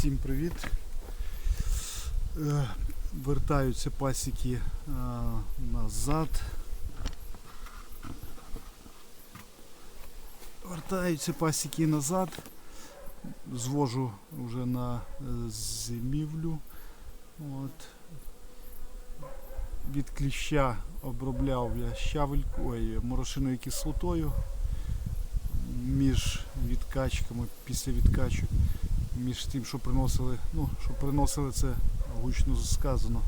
Всім привіт. Е, Вертаються пасіки е, назад. Вертаються пасіки назад. Звожу вже на е, зимівлю. От. Від кліща обробляв я щавельку, ой, морошиною кислотою між відкачками, після відкачок між тим, що приносили, ну, що приносили це гучно сказано.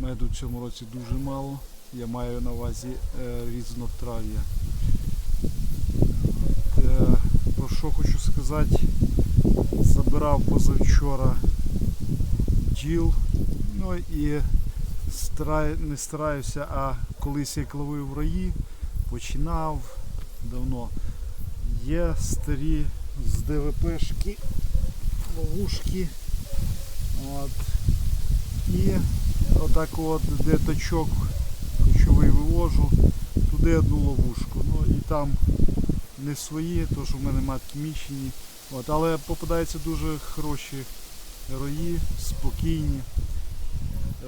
Меду в цьому році дуже мало. Я маю на увазі е, різнотрав'я. Е, про що хочу сказати, забирав позавчора бджіл, ну і стараю, не стараюся, а колись як ловив в раї, починав давно. Є старі з ДВПшки ловушки. От. І отак от, де точок кочовий вивожу, туди одну ловушку. Ну і там не свої, тому що в мене матки мічені. От, але попадаються дуже хороші рої, спокійні.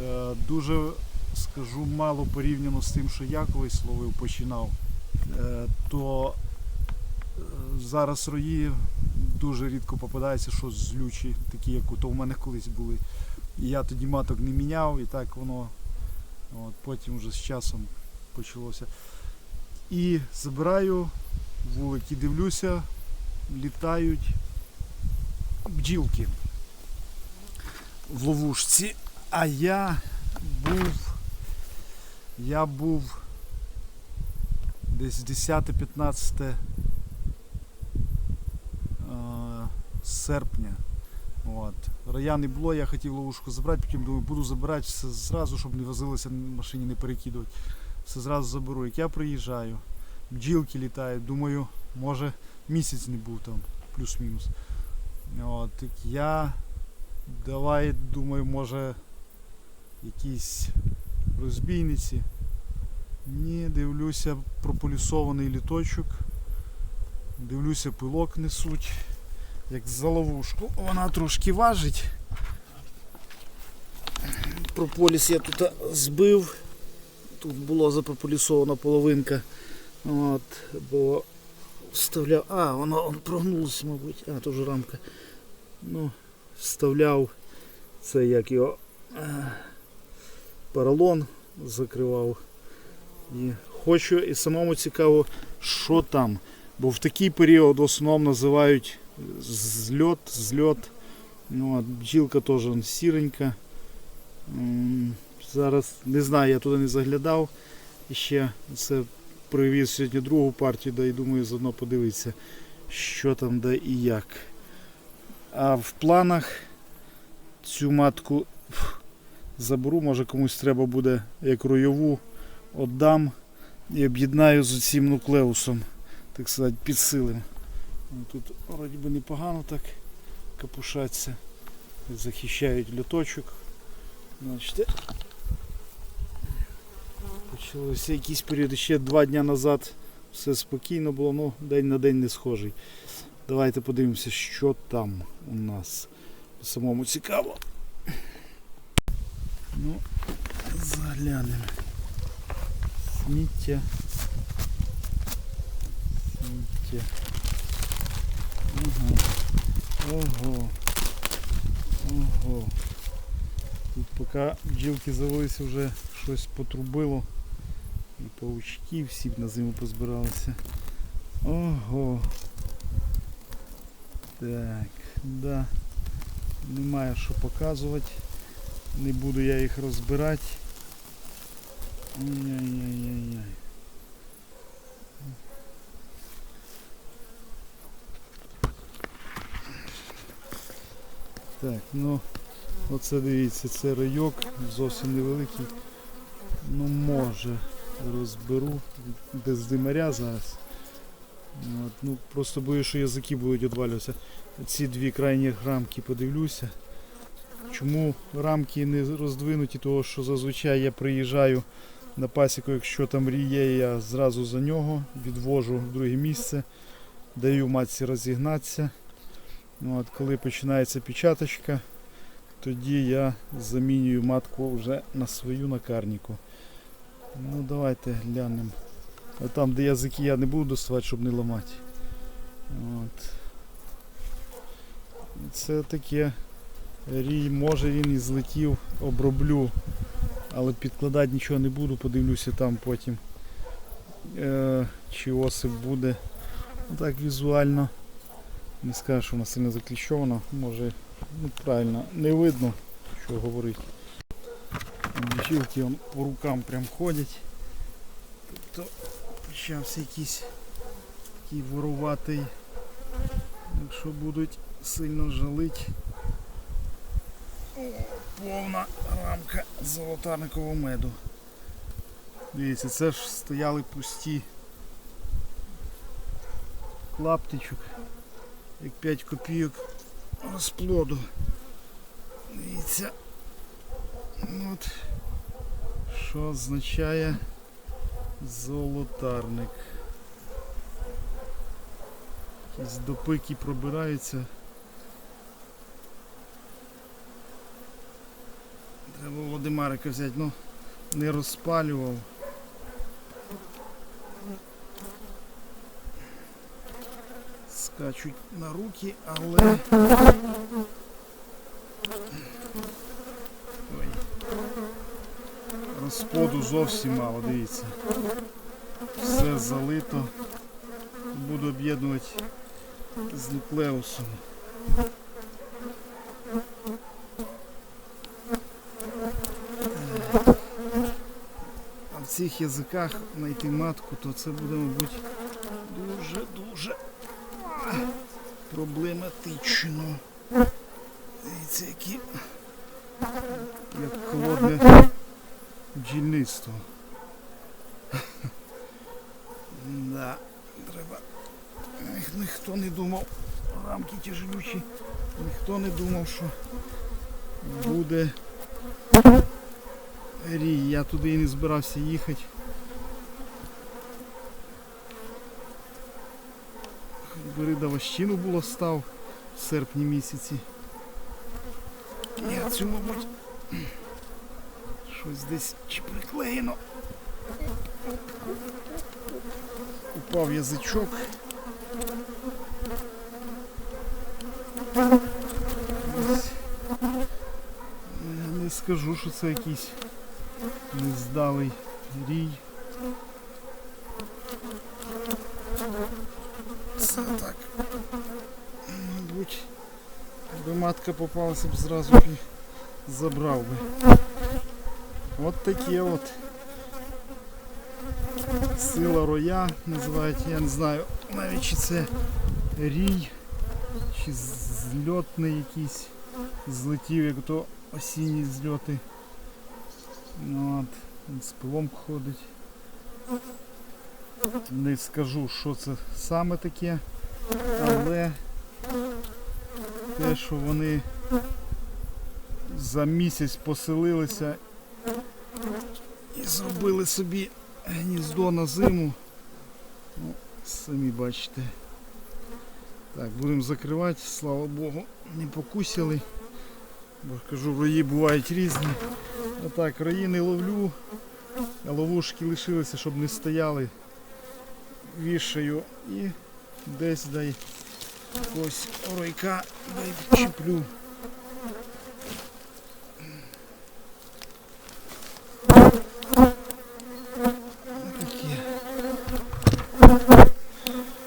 Е, дуже скажу мало порівняно з тим, що я колись ловив, починав. Е, то зараз рої дуже рідко попадається щось злючі, такі, як то в мене колись були. І я тоді маток не міняв, і так воно от, потім вже з часом почалося. І забираю вулики, дивлюся, літають бджілки в ловушці. А я був, я був десь 10-15 е, серпня. От. Рая не було, я хотів ловушку забрати, потім думаю, буду забирати все зразу, щоб не возилося на машині, не перекидувати. Все зразу заберу. Як я приїжджаю, бджілки літають, думаю, може місяць не був там, плюс-мінус. От, я давай, думаю, може якісь розбійниці. Ні, дивлюся, прополісований літочок. Дивлюся, пилок несуть. Як за ловушку. Вона трошки важить. Прополіс я тут збив. Тут була запрополісована половинка. От, бо вставляв. А, воно он прогнулося, мабуть. А, то вже рамка. Ну, вставляв це як його е, поролон закривав. І хочу і самому цікаво, що там. Бо в такий період в основному називають зльот, зльот. Ну, бджілка теж сіренька. Зараз не знаю, я туди не заглядав. Ще це привіз сьогодні другу партію, да і думаю заодно подивитися, що там де і як. А в планах цю матку заберу, може комусь треба буде як ройову, віддам і об'єднаю з цим нуклеусом, так сказати, підсилим. Ну, Тут вроді би непогано так капушаться. Захищають льоточок. Значить, почалося якісь періоди. Ще два дні назад все спокійно було, ну день на день не схожий. Давайте подивимося, що там у нас. Самому цікаво. Ну, заглянемо. Сміття. Сміття. Ого. Ого. Тут поки бджілки завелися вже щось потрубило. І паучки всі б на зиму позбиралися. Ого. Так, да. Немає що показувати. Не буду я їх розбирати. Ой-ой-ой-ой. Так, ну оце дивіться, це райок, зовсім невеликий. Ну може розберу без димаря зараз. От, ну, просто боюсь, що язики будуть відвалюватися. Ці дві крайні рамки подивлюся. Чому рамки не роздвинуті, того що зазвичай я приїжджаю на пасіку, якщо там ріє, я зразу за нього відвожу в друге місце, даю матці розігнатися. Ну, От, коли починається печаточка, тоді я замінюю матку вже на свою накарніку. Ну давайте глянемо. Там, де язики я не буду доставати, щоб не ламати. От. Це таке рій, може він і злетів, оброблю, але підкладати нічого не буду, подивлюся там потім. Е, чи осип буде. Ну, Так візуально. Не скажу, що вона сильно закліщована, може ну, правильно, не видно, що говорить. Бджілки по рукам прям ходять. Тобто почався якийсь такий воруватий. Якщо будуть сильно жалить. О, повна рамка золотарникового меду. Дивіться, це ж стояли пусті клаптичок, як 5 копійок розплоду. Дивіться. От. Що означає золотарник. Якісь допики пробираються. Треба Володимарика взяти, ну не розпалював. Скачуть на руки, але. Ой. Розплоду зовсім мало, дивіться. Все залито. Буду об'єднувати з нуклеусом. А в цих язиках знайти матку, то це буде, мабуть, дуже-дуже проблематично. Дивіться, які як холодне бджільництво. Да, треба. Ніх- Ніхто не думав, рамки тяжелючі, ніхто не думав, що буде рій. Я туди і не збирався їхати. Бери було став в серпні місяці. Ні, цю, мабуть, щось десь чи приклеєно. Упав язичок. Не скажу, що це якийсь нездалий рій. Це так. Мабуть, якби матка попалася б зразу б забрав би. От таке от. Сила роя називають, я не знаю навіть чи це рій, чи зльотний якийсь злетів, як то осінні зльоти. Ну, от, з пилом ходить. Не скажу, що це саме таке, але те, що вони за місяць поселилися і зробили собі гніздо на зиму. Ну, самі бачите. Так, будемо закривати, слава Богу, не покусили. Бо кажу, рої бувають різні. Отак, рої не ловлю, а ловушки лишилися, щоб не стояли. Вішаю і десь дай якогось ройка дай чіплю.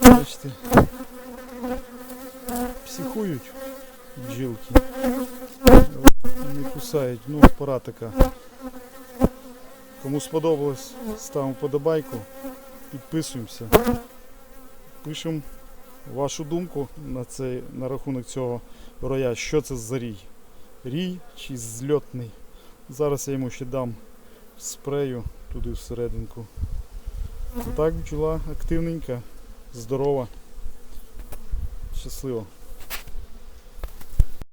Бачите, психують бджілки. Не кусають, ну пора така. Кому сподобалось, ставимо вподобайку, підписуємося. Пишемо вашу думку на, цей, на рахунок цього роя, що це за рій. Рій чи зльотний. Зараз я йому ще дам спрею туди всерединку. Так бджола активненька, здорова, щаслива.